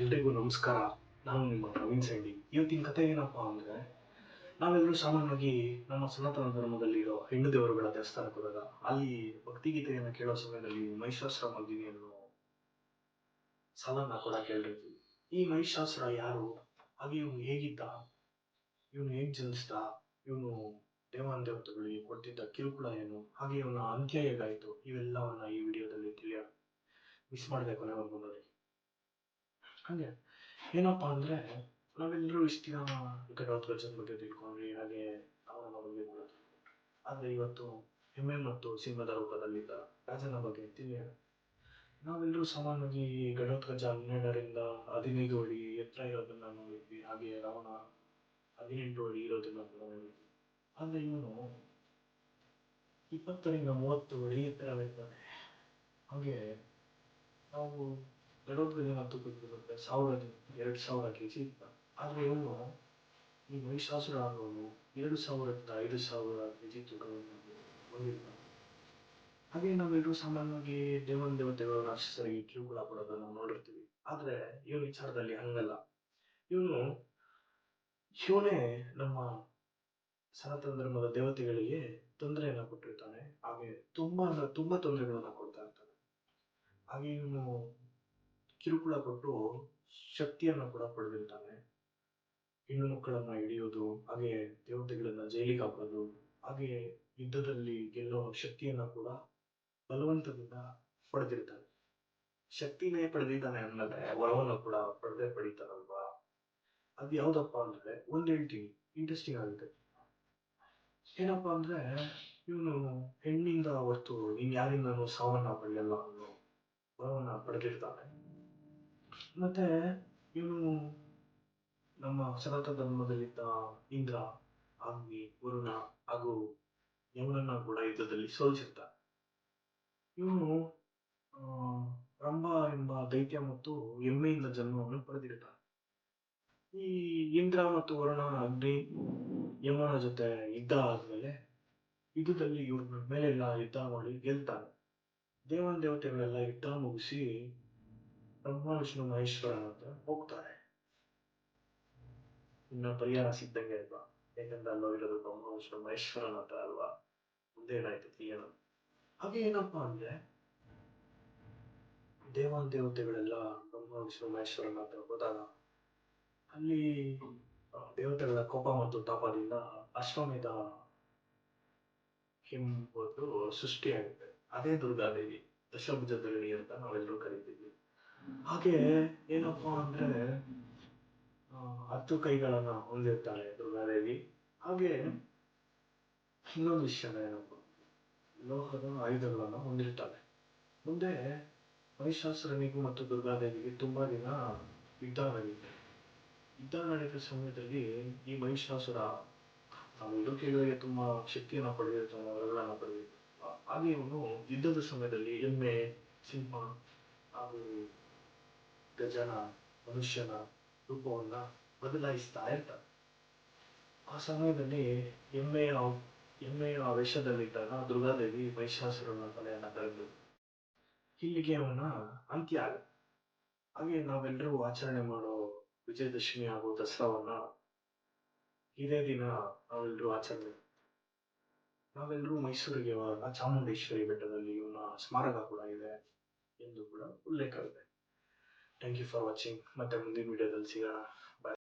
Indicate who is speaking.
Speaker 1: ಎಲ್ರಿಗೂ ನಮಸ್ಕಾರ. ನಾನು ನಿಮ್ಮ ಪ್ರವೀಣ್ ಸೈಡಿ. ಇವತ್ತಿನ ಕಥೆ ಏನಪ್ಪಾ ಅಂದರೆ, ನಾವೆಲ್ಲರೂ ಸಾಮಾನ್ಯವಾಗಿ ನಮ್ಮ ಸನಾತನ ಧರ್ಮದಲ್ಲಿರೋ ಹೆಣ್ಣು ದೇವರುಗಳ ದೇವಸ್ಥಾನಕ್ಕೆ ಹೋದಾಗ ಅಲ್ಲಿ ಭಕ್ತಿಗೀತೆಯನ್ನು ಕೇಳೋ ಸಮಯದಲ್ಲಿ ಮಹಿಷಾಸ್ತ್ರ ಮಗಿನಿಯನ್ನು ಸಾಲನ್ನ ಕೂಡ ಕೇಳಿರ್ತೀವಿ ಈ ಮಹಿಷಾಸುರ ಯಾರು? ಹಾಗೆ ಇವನು ಹೇಗಿದ್ದ? ಇವನು ಹೇಗೆ ಜನಿಸ್ದ? ಇವನು ದೇವಾನ ದೇವತೆಗಳಿಗೆ ಕೊಟ್ಟಿದ್ದ ಕಿರುಕುಳ ಏನು? ಹಾಗೆ ಇವನ ಅಂತ್ಯ ಹೇಗಾಯಿತು ಇವೆಲ್ಲವನ್ನ ಈ ವಿಡಿಯೋದಲ್ಲಿ ತಿಳಿಯ ಮಿಸ್ ಮಾಡಬೇಕು ನಾವು ಹಾಗೆ. ಏನಪ್ಪ ಅಂದರೆ ನಾವೆಲ್ಲರೂ ಇಷ್ಟು ದಿನ ಘಟೋತ್ಕಚನ ಬಗ್ಗೆ ತಿಳ್ಕೊಂಡ್ವಿ. ಹಾಗೆ ಅವರ ಬಗ್ಗೆ. ಆದರೆ ಇವತ್ತು ಹೆಮ್ಮೆ ಮತ್ತು ಸಿಂಹದ ರೂಪದಲ್ಲಿದ್ದ ರಾಜನ ಬಗ್ಗೆ ತಿಳಿಯೋಣ ನಾವೆಲ್ಲರೂ ಸಾಮಾನ್ಯವಾಗಿ ಘಟೋತ್ಕಚ ಹನ್ನೆರಡರಿಂದ ಹದಿನೈದು ಅಡಿ ಎತ್ತರ ಇರೋದನ್ನ ನೋಡಿದ್ವಿ. ಹಾಗೆ ರಾವಣ ಹದಿನೆಂಟು ಅಡಿ ಇರೋದನ್ನ ನೋಡಿದ್ವಿ. ಆದರೆ ಇವನು ಇಪ್ಪತ್ತರಿಂದ ಮೂವತ್ತು ಅಡಿ ಎತ್ತರವಿರ್ತಾನೆ ಹಾಗೆ ನಾವು ಘಟೋತ್ಕಚನ ತೂಕಕ್ಕೆ ಸಾವಿರ ಎರಡು ಸಾವಿರ ಕೆ ಜಿ ಇದ್ದ. ಆದರೆ ಇವನು ಈ ಮಹಿಷಾಸುರ ಅನ್ನೋನು ಎರಡು ಸಾವಿರದಿಂದ ಐದು ಸಾವಿರ ಕೆ ಜಿ ತೂಕವನ್ನು ಹೊಂದಿದ್ದ. ಹಾಗೆ ನಾವೆಲ್ಲರೂ ಸಾಮಾನ್ಯವಾಗಿ ದೇವನ ದೇವತೆಗಳು, ರಾಕ್ಷಸರಿಗೆ ಕಿರುಕುಳ ಕೊಡೋದನ್ನು ನೋಡಿರ್ತೀವಿ. ಆದರೆ ಇವನ ವಿಚಾರದಲ್ಲಿ ಹಂಗಲ್ಲ. ಇವನು ಶಿವನೇ ನಮ್ಮ ಸನಾತನ ಧರ್ಮದ ದೇವತೆಗಳಿಗೆ ತೊಂದರೆಯನ್ನು ಕೊಟ್ಟಿರ್ತಾನೆ. ಹಾಗೆ ತುಂಬಾ ಅಂದ್ರೆ ತುಂಬಾ ತೊಂದರೆಗಳನ್ನ ಕೊಡ್ತಾ ಇರ್ತಾನೆ. ಹಾಗೆ ಇವನು ಕಿರುಕುಳ ಕೊಟ್ಟು ಶಕ್ತಿಯನ್ನು ಕೂಡ ಪಡೆದಿರ್ತಾನೆ. ಹೆಣ್ಣು ಮಕ್ಕಳನ್ನ ಹಿಡಿಯೋದು, ಹಾಗೆ ದೇವತೆಗಳನ್ನ ಜೈಲಿಗೆ ಹಾಕೋದು, ಹಾಗೆ ಯುದ್ಧದಲ್ಲಿ ಗೆಲ್ಲೋ ಶಕ್ತಿಯನ್ನ ಕೂಡ ಬಲವಂತದಿಂದ ಪಡೆದಿರ್ತಾನೆ. ಶಕ್ತಿನೇ ಪಡೆದಿದ್ದಾನೆ ಅನ್ನೋದೇ ವರವನ್ನು ಕೂಡ ಪಡೆದೇ ಪಡಿತಾನಲ್ವಾ? ಅದು ಯಾವ್ದಪ್ಪ ಅಂದ್ರೆ ಒಂದ್ ಹೇಳ್ತೀನಿ, ಇಂಟ್ರೆಸ್ಟಿಂಗ್ ಆಗುತ್ತೆ. ಏನಪ್ಪ ಅಂದ್ರೆ ಇವನು ಹೆಣ್ಣಿಂದ ಹೊರತು ಇನ್ ಯಾರಿಂದನೂ ಸಾವನ್ನ ಪಡೆಯಲ್ಲ ಅನ್ನೋ ವರವನ್ನ ಪಡೆದಿರ್ತಾನೆ. ಮತ್ತೆ ಇವನು ನಮ್ಮ ಸನಾತನ ಧರ್ಮದಲ್ಲಿದ್ದ ಇಂದ್ರ ಅಗ್ನಿ ವರುಣ ಹಾಗೂ ಯಮನನ್ನ ಕೂಡ ಯುದ್ಧದಲ್ಲಿ ಸೋಲಿಸುತ್ತಾನೆ ಇವನು ರಂಭ ಎಂಬ ದೈತ್ಯ ಮತ್ತು ಎಮ್ಮೆಯಿಂದ ಜನ್ಮವನ್ನು ಪಡೆದಿರುತ್ತಾನೆ ಈ ಇಂದ್ರ ಮತ್ತು ವರುಣ ಅಗ್ನಿ ಯಮನ ಜೊತೆ ಯುದ್ಧ ಆದ್ಮೇಲೆ ಯುದ್ಧದಲ್ಲಿ ಇವ್ರ ಮೇಲೆಲ್ಲ ಯುದ್ಧ ಮಾಡಿ ಗೆಲ್ತಾನೆ ದೇವನ, ದೇವತೆಗಳೆಲ್ಲ ಯುದ್ಧ ಮುಗಿಸಿ ಬ್ರಹ್ಮ ವಿಷ್ಣು ಮಹೇಶ್ವರನ ಹತ್ರ ಹೋಗ್ತಾರೆ. ಇನ್ನು ಪರಿಹಾರ ಸಿದ್ದಂಗೆ ಅಲ್ವಾ? ಯಾಕಂದ್ರೆ ಅಲ್ಲೋ ಇರೋದು ಬ್ರಹ್ಮ ವಿಷ್ಣು ಮಹೇಶ್ವರನ ಹತ್ರ ಅಲ್ವಾ? ಮುಂದೆ ಏನಾಯ್ತು? ತಿಳಿಯೋಣ ಹಾಗೆ ಏನಪ್ಪಾ ಅಂದ್ರೆ, ದೇವಾನ್ ದೇವತೆಗಳೆಲ್ಲ ಬ್ರಹ್ಮ ವಿಷ್ಣು ಮಹೇಶ್ವರನ ಹತ್ರ ಹೋದಾಗ ಅಲ್ಲಿ ದೇವತೆಗಳ ಕೋಪ ಮತ್ತು ತಾಪದಿಂದ ಅಶ್ವಮೇಧ ಎಂಬುದು ಸೃಷ್ಟಿಯಾಗುತ್ತೆ. ಅದೇ ದುರ್ಗಾದೇವಿ ದಶಭುಜದಲ್ಲಿ ಅಂತ ನಾವೆಲ್ಲರೂ ಕರಿತೀವಿ. ಹಾಗೆ ಏನಪ್ಪಾ ಅಂದ್ರೆ ಹತ್ತು ಕೈಗಳನ್ನ ಹೊಂದಿರ್ತಾಳೆ ದುರ್ಗಾದೇವಿ ಹಾಗೆ ಇನ್ನೊಂದು ವಿಷಯ ಏನಪ್ಪ, ಲೋಹದ ಆಯುಧಗಳನ್ನ ಹೊಂದಿರ್ತಾಳೆ ಮುಂದೆ ಮಹಿಷಾಸುರನಿಗೂ ಮತ್ತು ದುರ್ಗಾದೇವಿಗೆ ತುಂಬಾ ದಿನ ಯುದ್ಧ ನಡೆಯುತ್ತೆ ಯುದ್ಧ ನಡೆದ ಸಮಯದಲ್ಲಿ ಈ ಮಹಿಷಾಸುರ ಇಳುಕೆಗಳಿಗೆ ತುಂಬಾ ಶಕ್ತಿಯನ್ನ ಪಡೆದಿರ್ತಾನೆ ವರಗಳನ್ನು ಪಡೆದಿರ್ತಾನೆ ಹಾಗೆ ಇವನು ಯುದ್ಧದ ಸಮಯದಲ್ಲಿ ಎಮ್ಮೆ ಸಿಂಹ ಹಾಗೂ ಗಜನ, ಮನುಷ್ಯನ ರೂಪವನ್ನ ಬದಲಾಯಿಸ್ತಾ ಇರ್ತಾರೆ. ಆ ಸಮಯದಲ್ಲಿ ಎಮ್ಮೆಯ ಎಮ್ಮೆಯ ವೇಷದಲ್ಲಿದ್ದಾಗ ದುರ್ಗಾದೇವಿ ಮಹಿಷಾಸುರನ ತಲೆಯನ್ನ ತೆರೆದು ಇಲ್ಲಿಗೆ ಅವನ ಅಂತ್ಯ ಆಗುತ್ತೆ. ಹಾಗೆ ನಾವೆಲ್ಲರೂ ಆಚರಣೆ ಮಾಡೋ ವಿಜಯದಶಮಿ ಹಾಗೂ ದಸರಾವನ್ನ ಇದೇ ದಿನ ನಾವೆಲ್ಲರೂ ಆಚರಣೆ ನಾವೆಲ್ಲರೂ ಮೈಸೂರಿಗೆ ಚಾಮುಂಡೇಶ್ವರಿ ಬೆಟ್ಟದಲ್ಲಿ ಇವನ ಸ್ಮಾರಕ ಕೂಡ ಇದೆ ಎಂದು ಕೂಡ ಉಲ್ಲೇಖವಿದೆ. ಥ್ಯಾಂಕ್ ಯು ಫಾರ್ ವಾಚಿಂಗ್ ಮತ್ತೆ ಮುಂದಿನ ವಿಡಿಯೋದಲ್ಲಿ ಸಿಗೋಣ ಬಾಯ್